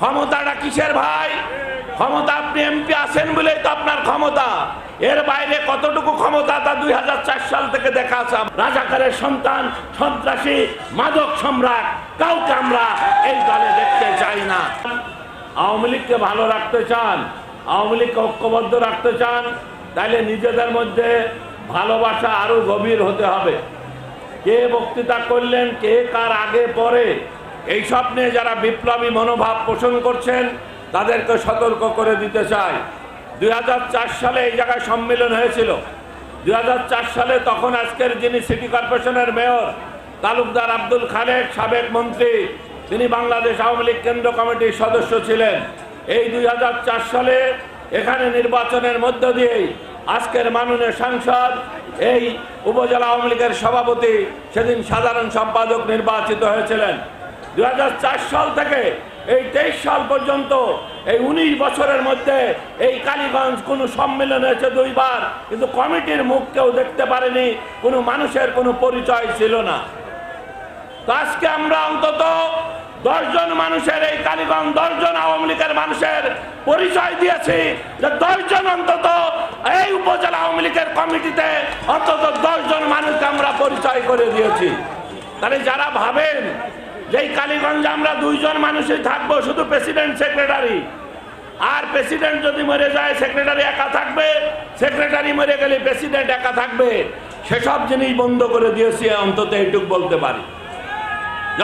ক্ষমতাটা কিসের ভাই? ক্ষমতা আপনি এমপি আছেন বলেই তো আপনার ক্ষমতা। এর বাইরে কতটুকু ক্ষমতা তা দুই সাল থেকে দেখা আছে। রাজাকারের সন্তান, সন্ত্রাসী, মাদক সম্রাট, কাউকে আমরা এই দলে দেখতে চাই না। আওয়ামী লীগকে ভালো রাখতে চান, আওয়ামী লীগকে ঐক্যবদ্ধ রাখতে চান তাহলে নিজেদের মধ্যে ভালোবাসা আরও গভীর হতে হবে। কে বক্তৃতা করলেন, কে কার আগে পরে এই সব নিয়ে যারা বিপ্লবী মনোভাব পোষণ করছেন, তাদেরকে সতর্ক করে দিতে চাই। দুই হাজার চার সালে এই জায়গায় সম্মেলন হয়েছিল। দুই হাজার চার সালে তখন আজকের যিনি সিটি কর্পোরেশনের মেয়র, তালুকদার আব্দুল খালেক, সাবেক মন্ত্রী, তিনি বাংলাদেশ আওয়ামী লীগ কেন্দ্র কমিটির সদস্য ছিলেন। এই দুই হাজার চার সালে এখানে নির্বাচনের মধ্য দিয়েই আজকের মাননীয় সাংসদ, এই উপজেলা আওয়ামী লীগের সভাপতি, সেদিন সাধারণ সম্পাদক নির্বাচিত হয়েছিলেন। দুই হাজার চার সাল থেকে এই তেইশ সাল পর্যন্ত এই উনিশ বছরের মধ্যে এই কালীগঞ্জ কোনো সম্মেলন হয়েছে দুইবার। কিন্তু কমিটির মুখ কেউ দেখতে পারেনি, কোনো মানুষের কোনো পরিচয় ছিল না। আজকে আমরা অন্তত দশজন মানুষের এই কালীগঞ্জ, দশজন আওয়ামী লীগের মানুষের পরিচয় দিয়েছি যে দশজন অন্তত এই উপজেলা আওয়ামী লীগের কমিটিতে অন্তত দশজন মানুষকে আমরা পরিচয় করে দিয়েছি। তাহলে যারা ভাবেন যে এই কালীগঞ্জে আমরা দুইজন মানুষই থাকব, শুধু প্রেসিডেন্ট সেক্রেটারি আর প্রেসিডেন্ট যদি মরে যায় সেক্রেটারি একা থাকবে সেক্রেটারি মরে গেলে প্রেসিডেন্ট একা থাকবে। সেসব জিনিস বন্ধ করে দিয়েছি অন্তত এইটুক বলতে পারি।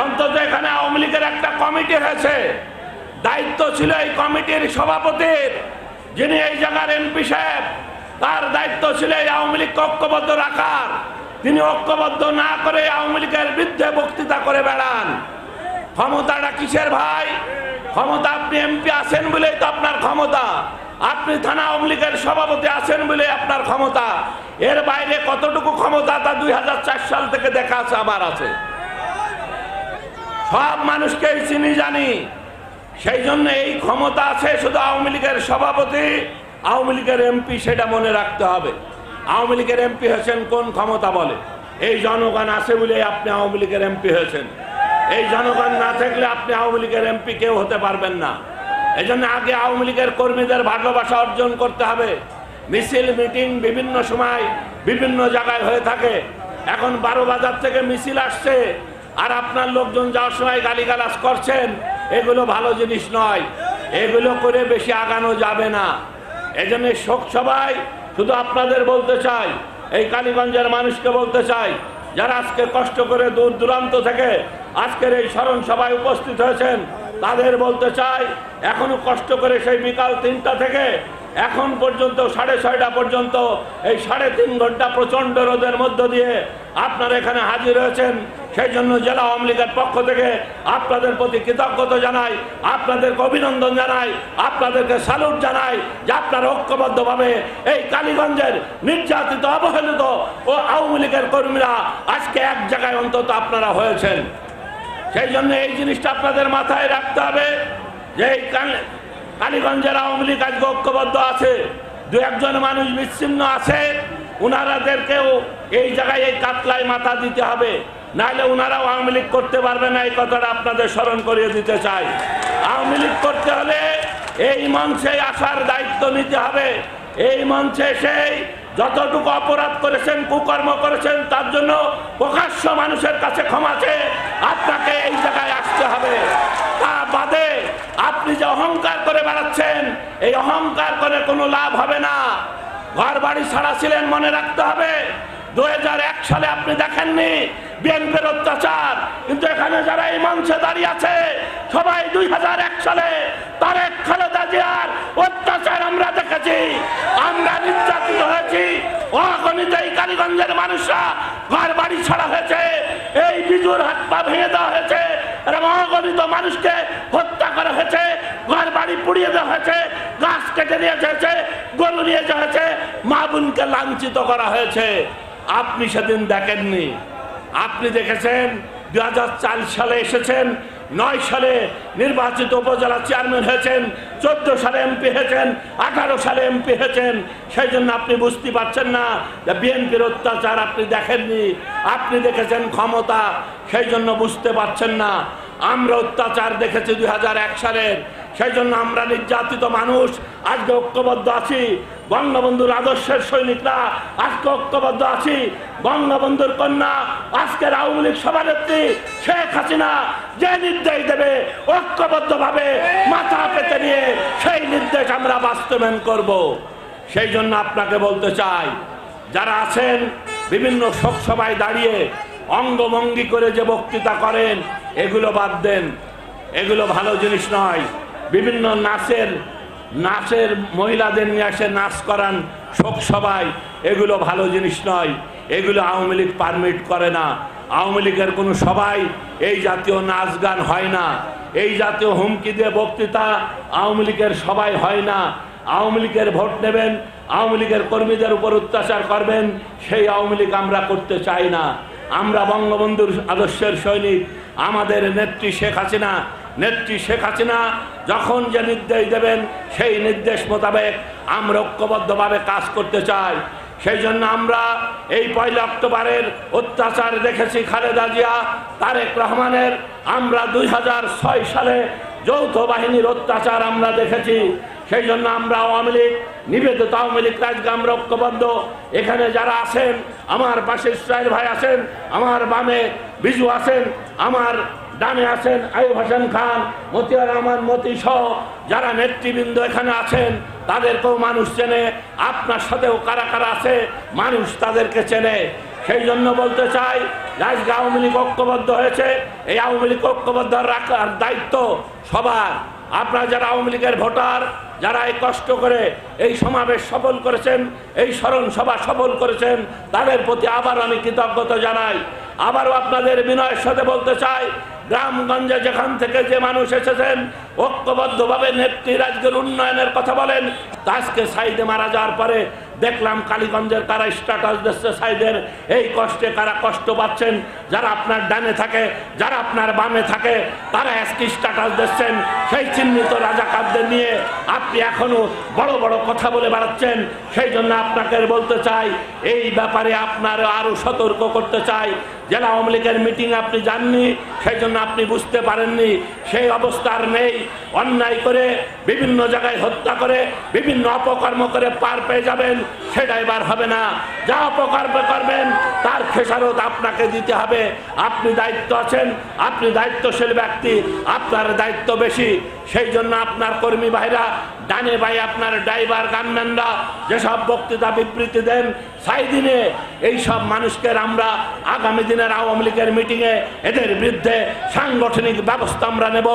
অন্তত এখানে আওয়ামী লীগের একটা কমিটি হয়েছে। দায়িত্ব ছিল এই কমিটির সভাপতির, যিনি এই জায়গার এমপি সাহেব। তার দায়িত্ব ছিল এই আওয়ামী লীগকে ঐক্যবদ্ধ রাখার। তিনি ঐক্যবদ্ধ না করে আওয়ামী লীগের বিরুদ্ধে বক্তৃতা করে বেড়ান। ক্ষমতাটা কিসের ভাই? ক্ষমতা আপনি এমপি আছেন বলেই তো আপনার ক্ষমতা। আপনি থানা আওয়ামী লীগের সভাপতি আছেন বলে আপনার ক্ষমতা। এর বাইরে কতটুকু ক্ষমতা তা দুই সাল থেকে দেখা আছে, আবার আছে। সব মানুষকেই চিনি, জানি। সেই জন্য এই ক্ষমতা আছে শুধু আওয়ামী লীগের সভাপতি, আওয়ামী লীগের এমপি, সেটা মনে রাখতে হবে। আওয়ামী লীগের এমপি হয়েছেন কোন ক্ষমতা বলে? এই জনগণ আছে বলে আপনি আওয়ামী লীগের এমপি হয়েছেন। এই জনগণ না থাকলে আপনি আওয়ামী লীগের এমপি কেউ হতে পারবেন না। এই জন্য আগে আওয়ামী লীগের কর্মীদের ভালোবাসা অর্জন করতে হবে। মিছিল, মিটিং বিভিন্ন সময় বিভিন্ন জায়গায় হয়ে থাকে। এখন বারো বাজার থেকে মিছিল আসছে আর আপনার লোকজন যাওয়ার সময় গালিগালাজ করছেন। এগুলো ভালো জিনিস নয়। এগুলো করে বেশি আগানো যাবে না। এজন্য শোক সবাই শুধু আপনাদের বলতে চাই, এই কালীগঞ্জের মানুষকে বলতে চাই, যারা আজকে কষ্ট করে দূর দূরান্ত থেকে আজকের এই স্মরণ সভায় উপস্থিত হয়েছেন, তাদের বলতে চাই, এখনও কষ্ট করে সেই বিকাল তিনটা থেকে এখন পর্যন্ত সাড়ে ছয়টা পর্যন্ত, এই সাড়ে তিন ঘণ্টা প্রচণ্ড রোদের মধ্য দিয়ে আপনারা এখানে হাজির হয়েছেন সেই জন্য জেলা আওয়ামী লীগের পক্ষ থেকে আপনাদের প্রতি কৃতজ্ঞতা জানাই, আপনাদেরকে অভিনন্দন জানাই, আপনাদেরকে স্যালুট জানাই যে আপনারা ঐক্যবদ্ধভাবে এই কালীগঞ্জের নির্যাতিত, অবহেলিত ও আওয়ামী লীগের কর্মীরা আজকে এক জায়গায় অন্তত আপনারা হয়েছেন। সেই জন্য এই জিনিসটা আপনাদের মাথায় রাখতে হবে যে এই কালীগঞ্জের আওয়ামী লীগ আজকে ঐক্যবদ্ধ আছে। দু একজন মানুষ বিচ্ছিন্ন আছে, উনারাদেরকেও এই জায়গায় এই কাতলায় মাথা দিতে হবে। নাহলে উনারাও আওয়ামী লীগ করতে পারবে না, এই কথাটা আপনাদের স্মরণ করিয়ে দিতে চাই। আওয়ামী লীগ করতে হলে এই মঞ্চে আসার দায়িত্ব নিতে হবে। এই মঞ্চে সেই যতটুকু অপরাধ করেছেন, কুকর্ম করেছেন, তার জন্য প্রকাশ্য মানুষের কাছে ক্ষমা চেয়ে আপনাকে এই জায়গায় আসতে হবে। তা বাদে আপনি যে অহংকার করে বেড়াচ্ছেন, এই অহংকার করে কোনো লাভ হবে না। ঘর বাড়ি ছাড়া ছিলেন মনে রাখতে হবে। দু সালে আপনি দেখেননি, বিএনপির অত্যাচার। কিন্তু এখানে যারা এই মঞ্চে দাঁড়িয়ে আছে, সবাই দুই সালে তারেক খালেদা জিয়ার অত্যাচার আমরা দেখেছি। আমরা নির্যাতিত হয়েছি। অগণিত এই কালীগঞ্জের মানুষরা ঘর বাড়ি ছাড়া হয়েছে। এই বিজুর হাত পা ভেঙে দেওয়া হয়েছে। এবং অগণিত মানুষকে হত্যা করা হয়েছে, ঘর বাড়ি পুড়িয়ে দেওয়া হয়েছে, গাছ কেটে নিয়ে হয়েছে গরু নিয়ে হয়েছে, মা বোনকে লাঞ্ছিত করা হয়েছে। আপনি সেদিন দেখেননি। আপনি দেখেছেন দু হাজার চার সালে এসেছেন, নয় সালে নির্বাচিত উপজেলা চেয়ারম্যান হয়েছেন, চোদ্দ সালে এমপি হয়েছেন, আঠারো সালে এমপি হয়েছেন। সেই জন্য আপনি বুঝতে পারছেন না যে বিএনপির অত্যাচার আপনি দেখেননি। আপনি দেখেছেন ক্ষমতা, সেই জন্য বুঝতে পারছেন না। আমরা অত্যাচার দেখেছি দুই হাজার এক সালের। সেই জন্য আমরা নির্যাতিত মানুষ। আজকে ঐক্যবদ্ধ আছি। বঙ্গবন্ধুর আদর্শের সৈনিকরা আজকে ঐক্যবদ্ধ আছি। বঙ্গবন্ধুর কন্যা, আজকের আওয়ামী লীগ সভানেত্রী শেখ হাসিনা যে নির্দেশ দেবে ঐক্যবদ্ধভাবে মাথা পেতে নিয়ে সেই নির্দেশ আমরা বাস্তবায়ন করব। সেই জন্য আপনাকে বলতে চাই, যারা আছেন বিভিন্ন শোক সভায় দাঁড়িয়ে অঙ্গভঙ্গি করে যে বক্তৃতা করেন এগুলো বাদ দেন। এগুলো ভালো জিনিস নয়। বিভিন্ন নাচের নাচের মহিলাদের নিয়ে আসে নাচ করান শোক সভায়। এগুলো ভালো জিনিস নয়। এগুলো আওয়ামী লীগ পারমিট করে না। আওয়ামী লীগের কোনো সবাই এই জাতীয় নাচ গান হয় না। এই জাতীয় হুমকি দিয়ে বক্তৃতা আওয়ামী লীগের সবাই হয় না। আওয়ামী লীগের ভোট নেবেন, আওয়ামী লীগের কর্মীদের উপর অত্যাচার করবেন, সেই আওয়ামী লীগ আমরা করতে চাই না। আমরা বঙ্গবন্ধুর আদর্শের সৈনিক, আমাদের নেত্রী শেখ হাসিনা, নেত্রী শেখ হাসিনা যখন যে নির্দেশ দেবেন, সেই নির্দেশ মোতাবেক আমরা ঐক্যবদ্ধভাবে কাজ করতে চাই। সেই জন্য আমরা এই পয়লা অক্টোবরের অত্যাচার দেখেছি খালেদা জিয়া, তারেক রহমানের। আমরা দুই হাজার ছয় সালে যৌথ বাহিনীর অত্যাচার আমরা দেখেছি। সেই জন্য আমরা আওয়ামী লীগ, নিবেদিত আওয়ামী লীগ রাজকে আমরা ঐক্যবদ্ধ এখানে যারা আছেন, আমার পাশে ইসরায়েল ভাই আছেন, আমার বামে বিজু আছেন, আমার ডানে আছেন আয়ুব হাসান খান, মতিয়ার রহমান, মতি সহ যারা নেতৃবৃন্দ এখানে আছেন, তাদেরকেও মানুষ চেনে, আপনার সাথেও কারা কারা আছে, মানুষ তাদেরকে চেনে। সেই জন্য বলতে চাই আজকে আওয়ামী লীগ ঐক্যবদ্ধ হয়েছে, এই আওয়ামী লীগ ঐক্যবদ্ধ রাখার দায়িত্ব সবার। আপনারা যারা আওয়ামী লীগের ভোটার, যারা এই কষ্ট করে এই সমাবেশ সফল করেছেন, এই স্মরণ সভা সফল করেছেন, তাদের প্রতি আবার আমি কৃতজ্ঞতা জানাই। আবারও আপনাদের বিনয়ের সাথে বলতে চাই গ্রামগঞ্জে যেখান থেকে যে মানুষ এসেছেন, ঐক্যবদ্ধভাবে নেত্রী রাজ্যের উন্নয়নের কথা বলেন তা আজকে সাইদে মারা যাওয়ার পরে দেখলাম কালীগঞ্জের কারা স্ট্যাটাস দিচ্ছে সাইদের, এই কষ্টে কারা কষ্ট পাচ্ছেন, যারা আপনার ডানে থাকে, যারা আপনার বামে থাকে, তারা আজকে স্ট্যাটাস দিচ্ছেন, সেই চিহ্নিত রাজাকারদের নিয়ে আপনি এখনও বড় বড় কথা বলে বেড়াচ্ছেন, সেই জন্য আপনাকে বলতে চাই, এই ব্যাপারে আপনার আরও সতর্ক করতে চাই জেলা আওয়ামী লীগের মিটিং আপনি যাননি সেই জন্য আপনি বুঝতে পারেননি, সেই অবস্থা আর নেই। অন্যায় করে, বিভিন্ন জায়গায় হত্যা করে, বিভিন্ন অপকর্ম করে পার পেয়ে যাবেন সেটা এবার হবে না। যা অপকর্ম করবেন, তার খেসারত আপনাকে দিতে হবে। আপনি দায়িত্ব আছেন, আপনি দায়িত্বশীল ব্যক্তি, আপনার দায়িত্ব বেশি। সেই জন্য আপনার কর্মী ভাইরা ডানে ভাই আপনার ড্রাইভার, গানম্যানরা যেসব বক্তৃতা, বিবৃতি দেন, সাই দিনে এই সব মানুষকে আমরা আগামী দিনের আওয়ামী লীগের মিটিংয়ে এদের বিরুদ্ধে সাংগঠনিক ব্যবস্থা আমরা নেব।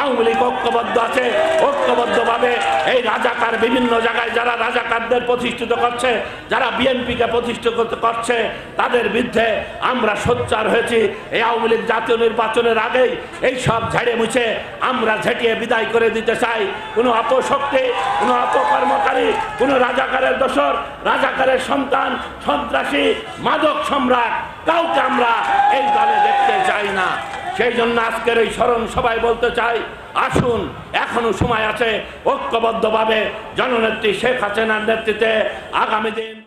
আওয়ামী লীগ ঐক্যবদ্ধ আছে, ঐক্যবদ্ধভাবে এই রাজাকার বিভিন্ন জায়গায় যারা রাজাকারদের প্রতিষ্ঠিত করছে, যারা বিএনপিকে প্রতিষ্ঠিত করছে, তাদের বিরুদ্ধে আমরা সোচ্চার হয়েছি। এই আওয়ামী লীগ জাতীয় নির্বাচনের আগেই এই সব ঝেড়ে মুছে আমরা ঝেঁটিয়ে বিদায় করে দিতে চাই। কোনো অপশক্তি কোনো অপকর্মকারী, কোনো রাজাকারের দোসর রাজাকারের সন্তান, সন্ত্রাসী, মাদক সম্রাট, কাউকে আমরা এই দলে দেখতে চাই না। সেই জন্য আজকের এই স্মরণ সবাই বলতে চাই, আসুন, এখনও সময় আছে, ঐক্যবদ্ধভাবে জননেত্রী শেখ হাসিনার নেতৃত্বে আগামী দিন